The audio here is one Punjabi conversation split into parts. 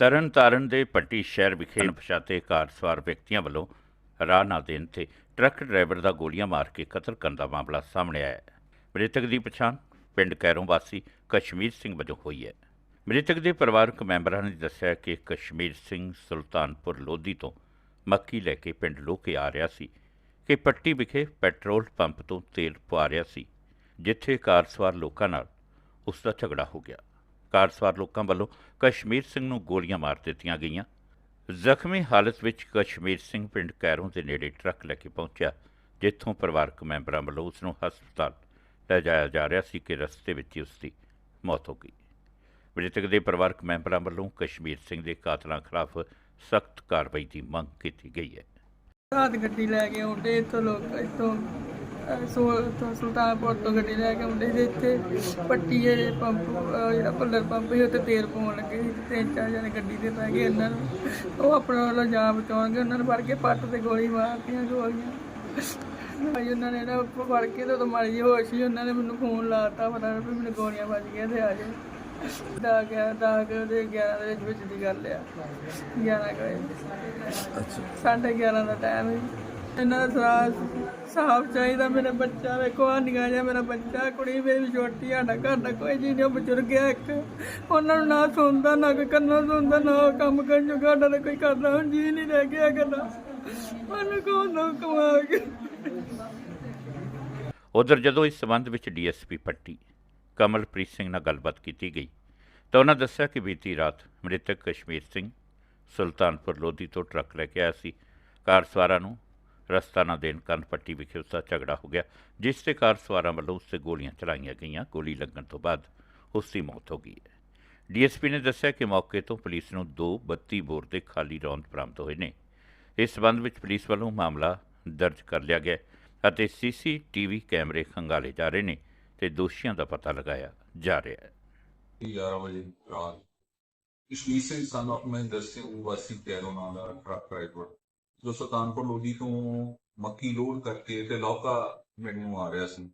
ਤਰਨ ਤਾਰਨ ਦੇ ਪੱਟੀ ਸ਼ਹਿਰ ਵਿਖੇ ਅਣਪਛਾਤੇ ਕਾਰ ਸਵਾਰ ਵਿਅਕਤੀਆਂ ਵੱਲੋਂ ਰਾਹ ਨਾ ਦੇਣ ਤੇ ਟਰੱਕ ਡਰਾਈਵਰ ਦਾ ਗੋਲੀਆਂ ਮਾਰ ਕੇ ਕਤਲ ਕਰਨ ਦਾ ਮਾਮਲਾ ਸਾਹਮਣੇ ਆਇਆ ਹੈ। ਮ੍ਰਿਤਕ ਦੀ ਪਛਾਣ ਪਿੰਡ ਕੈਰੋਂ ਵਾਸੀ ਕਸ਼ਮੀਰ ਸਿੰਘ ਵਜੋਂ ਹੋਈ ਹੈ। ਮ੍ਰਿਤਕ ਦੇ ਪਰਿਵਾਰਕ ਮੈਂਬਰਾਂ ਨੇ ਦੱਸਿਆ ਕਿ ਕਸ਼ਮੀਰ ਸਿੰਘ ਸੁਲਤਾਨਪੁਰ ਲੋਧੀ ਤੋਂ ਮੱਕੀ ਲੈ ਕੇ ਪਿੰਡ ਲੋਕੇ ਆ ਰਿਹਾ ਸੀ ਕਿ ਪੱਟੀ ਵਿਖੇ ਪੈਟਰੋਲ ਪੰਪ ਤੋਂ ਤੇਲ ਪਵਾ ਰਿਹਾ ਸੀ, ਜਿੱਥੇ ਕਾਰ ਸਵਾਰ ਲੋਕਾਂ ਨਾਲ ਉਸ ਦਾ ਝਗੜਾ ਹੋ ਗਿਆ। ਕਾਰ ਸਵਾਰ ਲੋਕਾਂ ਵੱਲੋਂ ਕਸ਼ਮੀਰ ਸਿੰਘ ਨੂੰ ਗੋਲੀਆਂ ਮਾਰ ਦਿੱਤੀਆਂ ਗਈਆਂ। ਜ਼ਖਮੀ ਹਾਲਤ ਵਿੱਚ ਕਸ਼ਮੀਰ ਸਿੰਘ ਪਿੰਡ ਕੈਰੋਂ ਦੇ ਨੇੜੇ ਟਰੱਕ ਲੈ ਕੇ ਪਹੁੰਚਿਆ, ਜਿੱਥੋਂ ਪਰਿਵਾਰਕ ਮੈਂਬਰਾਂ ਵੱਲੋਂ ਉਸ ਨੂੰ ਹਸਪਤਾਲ ਲੈ ਜਾਇਆ ਜਾ ਰਿਹਾ ਸੀ ਕਿ ਰਸਤੇ ਵਿੱਚ ਹੀ ਉਸ ਦੀ ਮੌਤ ਹੋ ਗਈ। ਮ੍ਰਿਤਕ ਦੇ ਪਰਿਵਾਰਕ ਮੈਂਬਰਾਂ ਵੱਲੋਂ ਕਸ਼ਮੀਰ ਸਿੰਘ ਦੇ ਕਾਤਲਾਂ ਖਿਲਾਫ ਸਖਤ ਕਾਰਵਾਈ ਦੀ ਮੰਗ ਕੀਤੀ ਗਈ ਹੈ। ਰਾਤ ਗੱਡੀ ਲੈ ਕੇ ਆਉਂਦੇ ਇੱਥੋਂ ਲੋਕ, ਇੱਥੋਂ ਅਹ, ਸੋ ਇੱਥੋਂ ਸੁਲਤਾਨਪੁਰ ਤੋਂ ਗੱਡੀ ਲੈ ਕੇ ਆਉਂਦੇ ਸੀ ਇੱਥੇ। ਪੱਟੀ ਜਿਹੜੇ ਪੰਪ ਅਹ, ਜਿਹੜਾ ਪੱਲਰ ਪੰਪ ਸੀ ਉੱਥੇ ਤੇਲ ਪਾਉਣ ਲੱਗੇ ਸੀ ਤੇ ਤਿੰਨ ਚਾਰ ਜਣੇ ਗੱਡੀ ਤੇ ਬਹਿ ਗਏ ਇਹਨਾਂ ਨੂੰ। ਉਹ ਆਪਣਾ ਵੱਲੋਂ ਜਾਨ ਬਚਾਉਣਗੇ ਉਹਨਾਂ ਨੂੰ ਫੜ ਕੇ ਪੱਟ ਤੇ ਗੋਲੀ ਮਾਰਤੀਆਂ ਗੋਲੀਆਂ। ਭਾਈ ਉਹਨਾਂ ਨੇ ਨਾ ਫੜ ਕੇ ਤੇ ਉਦੋਂ ਮਾਰੀ ਜਿਹੀ ਹੋਸ਼ ਸੀ ਉਹਨਾਂ ਨੇ ਮੈਨੂੰ ਫੋਨ ਲਾਤਾ ਪਤਾ ਵੀ ਮੈਨੂੰ ਗੋਲੀਆਂ ਵੱਜ ਗਈਆਂ ਤੇ ਆ ਜਾਓ ਦਾ ਗਿਆ ਦਾ ਕੇ ਉਹਦੇ 11 ਦੇ ਵਿੱਚ ਵਿੱਚ ਦੀ ਗੱਲ ਆ। 11 ਕੁ ਵਜੇ। ਸਾਢੇ 11 ਦਾ ਟਾਈਮ ਹੈ ਇਹਨਾਂ ਦਾ ਸਾਫ਼ ਸਾਫ਼ ਚਾਹੀਦਾ ਮੇਰਾ ਬੱਚਾ ਵੇਖੋ ਆ ਨਿਗਾਹ ਜਿਹਾ ਮੇਰਾ ਬੱਚਾ, ਕੁੜੀ ਮੇਰੀ ਵੀ ਛੋਟੀ, ਸਾਡਾ ਘਰ ਦਾ ਕੋਈ ਜੀ ਨਹੀਂ, ਉਹ ਬਜ਼ੁਰਗ ਹੈ ਇੱਕ। ਉਹਨਾਂ ਨੂੰ ਨਾ ਸੁਣਦਾ, ਨਾ ਕੋਈ ਕੰਨਾਂ ਸੁਣਦਾ, ਨਾ ਉਹ ਕੰਮ ਕਰਨ ਜੋਗਾ, ਸਾਡਾ ਤਾਂ ਕੋਈ ਕਰਦਾ ਹੁਣ ਜੀ ਨਹੀਂ ਰਹਿ ਗਿਆ ਕਰਦਾ ਉਹਨੂੰ ਕੌਣ ਨਾ ਕਮਾ ਕੇ ਉਧਰ ਜਦੋਂ ਇਸ ਸਬੰਧ ਵਿੱਚ ਡੀਐਸਪੀ ਪੱਟੀ, ਕਮਲਪ੍ਰੀਤ ਸਿੰਘ ਨਾਲ ਗੱਲਬਾਤ ਕੀਤੀ ਗਈ, ਤਾਂ ਉਹਨਾਂ ਦੱਸਿਆ ਕਿ ਬੀਤੀ ਰਾਤ ਮ੍ਰਿਤਕ ਕਸ਼ਮੀਰ ਸਿੰਘ ਸੁਲਤਾਨਪੁਰ ਲੋਧੀ ਤੋਂ ਟਰੱਕ ਲੈ ਕੇ ਆਇਆ ਸੀ। ਕਾਰ ਸਵਾਰਾਂ ਨੂੰ ਰਸਤਾ ਨਾ ਦੇਣ ਕਾਰਨ ਪੱਟੀ ਵਿਖੇ ਉਸ ਦਾ ਝਗੜਾ ਹੋ ਗਿਆ, ਜਿਸ ਤੇ ਕਾਰ ਸਵਾਰਾਂ ਵੱਲੋਂ ਉਸ ਤੇ ਗੋਲੀਆਂ ਚਲਾਈਆਂ ਗਈਆਂ। ਗੋਲੀ ਲੱਗਣ ਤੋਂ ਬਾਅਦ ਉਸ ਦੀ ਮੌਤ ਹੋ ਗਈ ਹੈ। ਡੀਐਸਪੀ ਨੇ ਦੱਸਿਆ ਕਿ ਮੌਕੇ ਤੋਂ ਪੁਲਿਸ ਨੂੰ ਦੋ 32 ਬੋਰ ਦੇ ਖਾਲੀ ਰੌਂਦ ਬਰਾਮਦ ਹੋਏ ਨੇ। ਇਸ ਸਬੰਧ ਵਿੱਚ ਪੁਲਿਸ ਵੱਲੋਂ ਮਾਮਲਾ ਦਰਜ ਕਰ ਲਿਆ ਗਿਆ ਹੈ ਅਤੇ ਸੀਸੀਟੀਵੀ ਕੈਮਰੇ ਖੰਗਾਲੇ ਜਾ ਰਹੇ ਨੇ ਤੇ ਦੋਸ਼ੀਆਂ ਦਾ ਪਤਾ ਲਗਾਇਆ ਜਾ ਰਿਹਾ ਹੈ। 11 ਵਜੇ ਰਾਤ। ਕਸ਼ਮੀਰ ਸਿੰਘ ਸਾਨੂੰ ਆਪਣੇ ਦੱਸੇ ਵਾਸੀ ਕੈਰੋ ਨਾਂ ਦਾ ਟਰੱਕ ਡਰਾਈਵਰ ਜੋ ਸੁਲਤਾਨਪੁਰ ਲੋਧੀ ਤੋਂ ਮੱਕੀ ਲੋਡ ਕਰਕੇ ਤੇ ਲੌਕਾ ਮੈਨੂੰ ਆ ਰਿਹਾ ਸੀ।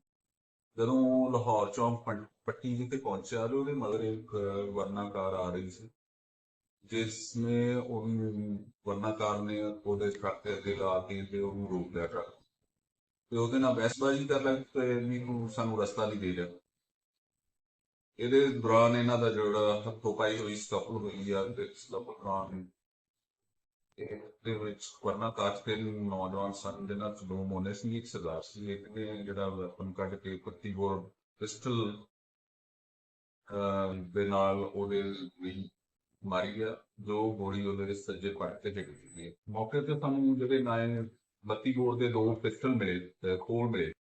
ਜਦੋਂ ਲਾਹੌਰ ਚੌਂਕ ਪੱਟੀ ਜਿੱਥੇ ਪਹੁੰਚਿਆ ਤੇ ਉਹਦੇ ਮਗਰ ਇੱਕ ਵਰਨਾਕਾਰ ਆ ਰਹੀ ਸੀ ਜਿਸ ਨੇ ਉਹਨੂੰ ਵਰਨਾ ਨੇ ਉਹਦੇ ਟਰੱਕ ਦੇ ਅੱਗੇ ਲਾ ਕੇ ਤੇ ਉਹਨੂੰ ਰੋਕ ਲਿਆ ਟਰੱਕ। ਤੇ ਉਹਦੇ ਨਾਲ ਬਹਿਸਬਾਜ਼ੀ ਕਰ ਲੱਗ ਤੇ ਮੈਨੂੰ ਸਾਨੂੰ ਰਸਤਾ ਨਹੀਂ ਦੇ ਰਿਹਾ ਇਹਦੇ ਦੌਰਾਨ ਇਹਨਾਂ ਦਾ ਜਿਹੜਾ ਹੱਥੋਂ ਪਾਈ ਹੋਈ ਸਟੱਪ ਹੋਈ ਆ ਤੇ ਸਟੱਪ ਦੌਰਾਨ ਇਹਦੇ ਵਿੱਚ ਵਰਨਾ ਕਾਜ ਕੇ ਨੌਜਵਾਨ ਸਨ ਜਿਹਨਾਂ ਚ ਦੋ ਮੋਨੇ ਸੀ ਇੱਕ ਸਰਦਾਰ ਸੀ ਇੱਕ ਨੇ ਜਿਹੜਾ ਵੈਪਨ ਕੱਢ ਕੇ ਪੱਤੀ ਬੋਰ ਪਿਸਟਲ ਦੇ ਨਾਲ ਉਹਦੇ ਵੀ ਮਾਰੀ ਗਿਆ ਜੋ ਗੋਲੀ ਉਹਦੇ ਦੇ ਸੱਜੇ ਪੱਟ ਤੇ ਡਿੱਗ ਗਈ ਮੌਕੇ ਤੇ ਸਾਨੂੰ ਜਿਹੜੇ ਨਾਏ ਬੱਤੀ ਬੋਰ ਦੇ ਦੋ ਪਿਸਟਲ ਮਿਲੇ ਖੋਲ ਮਿਲੇ।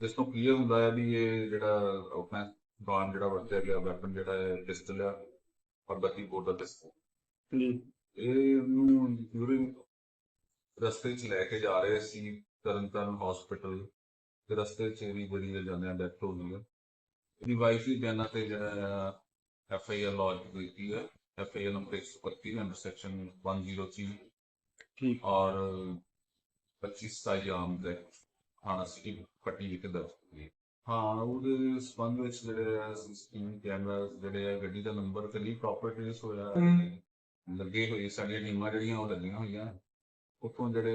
ਜਿਸ ਤੋਂ ਕਲੀਅਰ ਹੁੰਦਾ ਹੈ ਵੀ ਇਹ ਜਿਹੜਾ ਆਪਣਾ ਗਾਨ ਜਿਹੜਾ ਵਰਤਿਆ ਗਿਆ ਵੈਪਨ ਜਿਹੜਾ ਹੈ ਪਿਸਟਲ ਆ ਔਰ ਬੱਤੀ ਬੋਰ ਦਾ ਪਿਸਟਲ ਇਹ ਨੂੰ ਡਿਊਰਿੰਗ ਰਸਤੇ 'ਚ ਲੈ ਕੇ ਜਾ ਰਹੇ ਸੀ ਤਰਨਤਾਰਨ ਹਸਪੀਟਲ ਤੇ ਰਸਤੇ 'ਚ ਵੀ ਜਿਹੜੀ ਹੈ ਜਾਂਦਿਆਂ ਡੈਥ ਹੋ ਗਈ ਇਹਦੀ ਵਾਈਫ ਦੀ ਬਿਆਨਾਂ ਤੇ ਜਿਹੜਾ ਐਫ ਆਈ ਆਰ ਲੌਜ ਕੀਤੀ ਹੈ F I R number 132 under section 103 ਠੀਕ। ਔਰ 25 ਸਤਾਈ ਆਮ ਦੇ ਥਾਣਾ ਸਿਟੀ ਪੱਟੀ ਵਿਖੇ ਦਰਜ ਹੋਈ ਹੈ। ਉਹਦੇ ਸੰਬੰਧ ਵਿੱਚ ਜਿਹੜੇ ਆ ਸਿਸਟਮ ਕੈਮਰਾ ਜਿਹੜੇ ਆ ਗੱਡੀ ਦਾ ਨੰਬਰ ਤੇ ਪ੍ਰੋਪਰ ਟ੍ਰੇਸ ਹੋਇਆ। ਲੱਗੇ ਹੋਏ ਸਾਡੀਆਂ ਟੀਮਾਂ ਜਿਹੜੀਆਂ ਉਹ ਲੱਗੀਆਂ ਹੋਈਆਂ। ਉੱਥੋਂ ਜਿਹੜੇ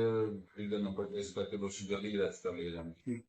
ਗੱਡੀ ਨੰਬਰ ਟ੍ਰੇਸ ਕਰਕੇ ਦੋਸ਼ੀ ਜਲਦੀ ਅਰੈਸਟ ਕਰ ਲਏ ਜਾਣਗੇ